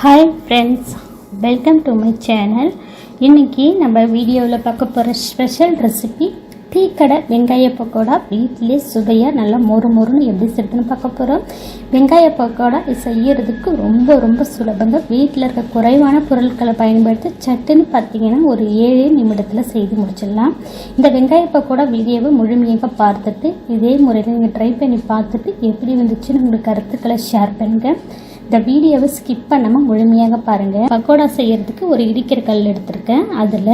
Hi friends welcome to my channel இன்றைக்கி நம்ம வீடியோவில் பார்க்க போகிற ஸ்பெஷல் ரெசிபி டீ கடை வெங்காய பக்கோடா வீட்டிலே சுவையாக நல்லா மொறு மொறுன்னு எப்படி செய்யறதுன்னு பார்க்க போகிறோம் வெங்காய பக்கோடா செய்யறதுக்கு ரொம்ப ரொம்ப சுலபங்க. வீட்டில் இருக்க குறைவான பொருட்களை பயன்படுத்தி சட்டுன்னு பார்த்தீங்கன்னா ஒரு ஏழே நிமிடத்தில் செய்து முடிச்சிடலாம். இந்த வெங்காய பக்கோடா வீடியோவை முழுமையாக பார்த்துட்டு இதே முறையில் நீங்கள் ட்ரை பண்ணி பார்த்துட்டு எப்படி வந்துச்சுன்னு உங்களுக்கு கருத்துக்களை ஷேர் பண்ணுங்கள் இந்த வீடியோவை ஸ்கிப் பண்ணாமல் முழுமையாக பாருங்கள் பக்கோடா செய்கிறதுக்கு ஒரு இடிக்கிற கல் எடுத்திருக்கேன். அதில்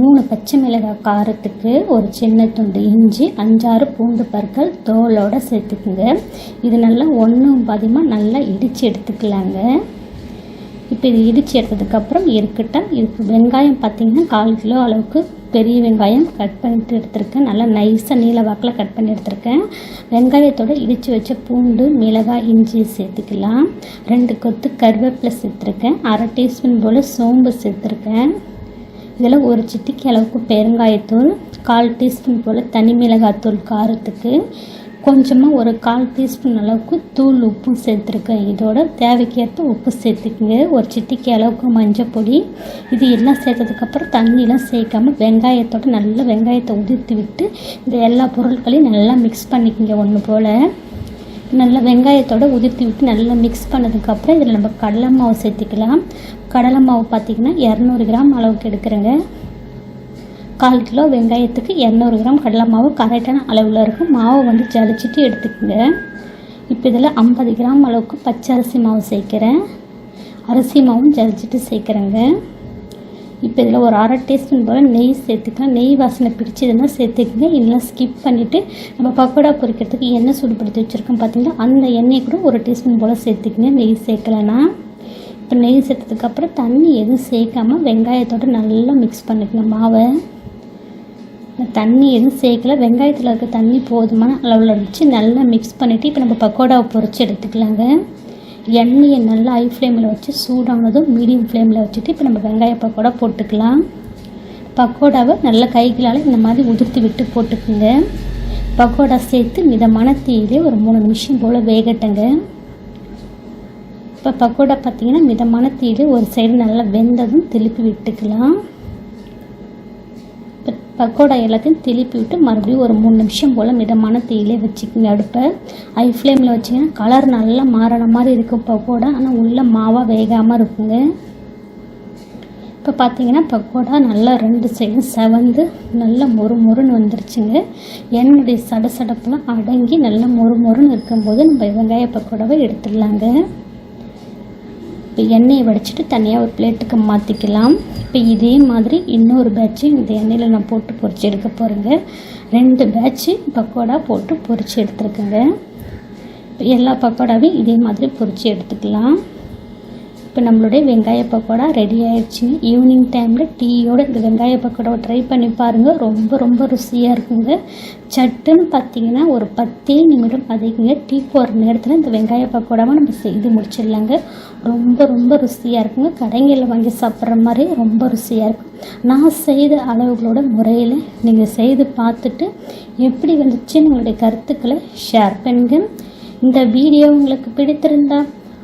மூணு பச்சை மிளகாய் காரத்துக்கு ஒரு சின்ன துண்டு இஞ்சி அஞ்சாறு பூண்டு பற்கள் தோலோடு சேர்த்துக்குங்க. இது நல்லா ஒன்றும் பாதியமாக நல்லா இடித்து எடுத்துக்கலாங்க. இப்போ இது இடித்து எடுத்ததுக்கப்புறம் இருக்கட்டும். இதுக்கு வெங்காயம் பார்த்திங்கன்னா கால் கிலோ அளவுக்கு பெரிய வெங்காயம் கட் பண்ணிட்டு எடுத்திருக்கேன். நல்லா நைஸாக நீல வாக்கில் கட் பண்ணி எடுத்திருக்கேன். வெங்காயத்தோடு இடித்து வச்ச பூண்டு மிளகாய் இஞ்சி சேர்த்துக்கலாம். ரெண்டு கொத்து கருவேப்பிலை சேர்த்துருக்கேன். அரை டீஸ்பூன் போல் சோம்பு சேர்த்துருக்கேன். இதில் ஒரு சிட்டிக்கு அளவுக்கு பெருங்காயத்தூள் கால் டீஸ்பூன் போல் தனி மிளகாத்தூள் காரத்துக்கு. கொஞ்சமாக ஒரு கால் டீஸ்பூன் அளவுக்கு தூள் உப்பும் சேர்த்துருக்கேன். இதோட தேவைக்கேற்ப உப்பு சேர்த்துக்குங்க. ஒரு சிட்டிக்கு அளவுக்கு மஞ்சள் பொடி. இது எல்லாம் சேர்த்ததுக்கப்புறம் தண்ணியெலாம் சேர்க்காமல் வெங்காயத்தோட நல்லா வெங்காயத்தை உதிர்த்து விட்டு இந்த எல்லா பொருட்களையும் நல்லா மிக்ஸ் பண்ணிக்கோங்க ஒன்று போல். நல்லா வெங்காயத்தோடு உதிர்த்து விட்டு நல்லா மிக்ஸ் பண்ணதுக்கப்புறம் இதில் நம்ம கடலை மாவு சேர்த்திக்கலாம். கடலை மாவு பார்த்திங்கன்னா இரநூறு கிராம் அளவுக்கு எடுக்கிறேங்க. கால் கிலோ வெங்காயத்துக்கு இரநூறு கிராம் கடலை மாவு கரெக்டான அளவில் இருக்கும். மாவை வந்து ஜலிச்சிட்டு எடுத்துக்கோங்க. இப்போ இதில் ஐம்பது கிராம் அளவுக்கு பச்சை அரிசி மாவு சேர்க்குறேன். அரிசி மாவும் ஜலிச்சிட்டு சேர்க்குறேங்க. இப்போ இதில் ஒரு அரை டீஸ்பூன் போல் நெய் சேர்த்துக்கலாம். நெய் வாசனை பிடிச்சதுன்னா சேர்த்துக்குங்க. இல்லைனா ஸ்கிப் பண்ணிவிட்டு நம்ம பக்கோடா பொரிக்கிறதுக்கு எண்ணெய் சூடுபடுத்தி வச்சுருக்கோம் பார்த்தீங்கன்னா அந்த எண்ணெய் கூட ஒரு டீஸ்பூன் போல் சேர்த்துக்குங்க. நெய் சேர்க்கலைன்னா. இப்போ நெய் சேர்த்ததுக்கப்புறம் தண்ணி எதுவும் சேர்க்காமல் வெங்காயத்தோடு நல்லா மிக்ஸ் பண்ணிக்கலாம் மாவை. தண்ணி எதுவும் சேர்க்கல. வெங்காயத்தில் இருக்க தண்ணி போதுமான அளவில் இருந்துச்சு. நல்லா மிக்ஸ் பண்ணிவிட்டு இப்போ நம்ம பக்கோடாவை பொறிச்சு எடுத்துக்கலாங்க. எண்ணெயை நல்லா ஹை ஃப்ளேமில் வச்சு சூடானதும் மீடியம் ஃப்ளேமில் வச்சுட்டு இப்போ நம்ம வெங்காய பக்கோடா போட்டுக்கலாம். பக்கோடாவை நல்லா கைகளால் இந்த மாதிரி உதிர்த்தி விட்டு போட்டுக்குங்க. பக்கோடா சேர்த்து மிதமான தீயிலே ஒரு மூணு நிமிஷம் போல் வேகட்டுங்க. இப்போ பக்கோடா பார்த்திங்கன்னா மிதமான தீயிலே ஒரு சைடு நல்லா வெந்ததும் திருப்பி விட்டுக்கலாம். பக்கோடா எல்லாத்தையும் திருப்பி விட்டு மறுபடியும் ஒரு மூணு நிமிஷம் போல் மிதமான தீயிலே வச்சுக்கோங்க அடுப்பை ஹை ஃப்ளேமில் வச்சிங்கன்னா கலர் நல்லா மாறின மாதிரி இருக்கும் பக்கோடா. ஆனால் உள்ளே மாவாக வேகாமல் இருக்குங்க. இப்போ பார்த்தீங்கன்னா பக்கோடா நல்லா ரெண்டு சைடும் செவந்து நல்லா மொறு மொறுன்னு வந்துருச்சுங்க. எண்ணெயுடைய சடசடப்பெல்லாம் அடங்கி நல்லா மொறு மொறுன்னு இருக்கும்போது நம்ம வெங்காய பக்கோடாவை எடுத்துடலாங்க. இப்போ எண்ணெயை வடிச்சிட்டு தனியாக ஒரு பிளேட்டுக்கு மாற்றிக்கலாம் இப்போ இதே மாதிரி இன்னொரு பேட்ச்சு இந்த எண்ணெயில் நான் போட்டு பொறிச்சு எடுக்க போகிறேங்க ரெண்டு பேட்ச்சு பக்கோடா போட்டு பொறிச்சு எடுத்துருக்கேங்க. இப்போ எல்லா பக்கோடாவையும் இதே மாதிரி பொறிச்சு எடுத்துக்கலாம். இப்போ நம்மளுடைய வெங்காய பக்கோடா ரெடி ஆயிடுச்சுங்க ஈவினிங் டைமில் டீயோட இந்த வெங்காய பக்கோடாவை ட்ரை பண்ணி பாருங்கள் ரொம்ப ரொம்ப ருசியாக இருக்குங்க. சட்டுன்னு பார்த்தீங்கன்னா ஒரு பத்தே நிமிடம் அதிகங்க டீ போகிற நேரத்தில் இந்த வெங்காய பக்கோடாவை நம்ம செய்து முடிச்சிடலாங்க. ரொம்ப ரொம்ப ருசியாக இருக்குங்க. கடைங்களில் வாங்கி சாப்பிட்ற மாதிரி ரொம்ப ருசியாக இருக்கும். நான் செய்த அளவுகளோட முறையில் நீங்கள் செய்து பார்த்துட்டு எப்படி வந்துச்சுன்னு உங்களுடைய கருத்துக்களை ஷேர் பண்ணுங்கள் இந்த வீடியோ உங்களுக்கு பிடித்திருந்தால்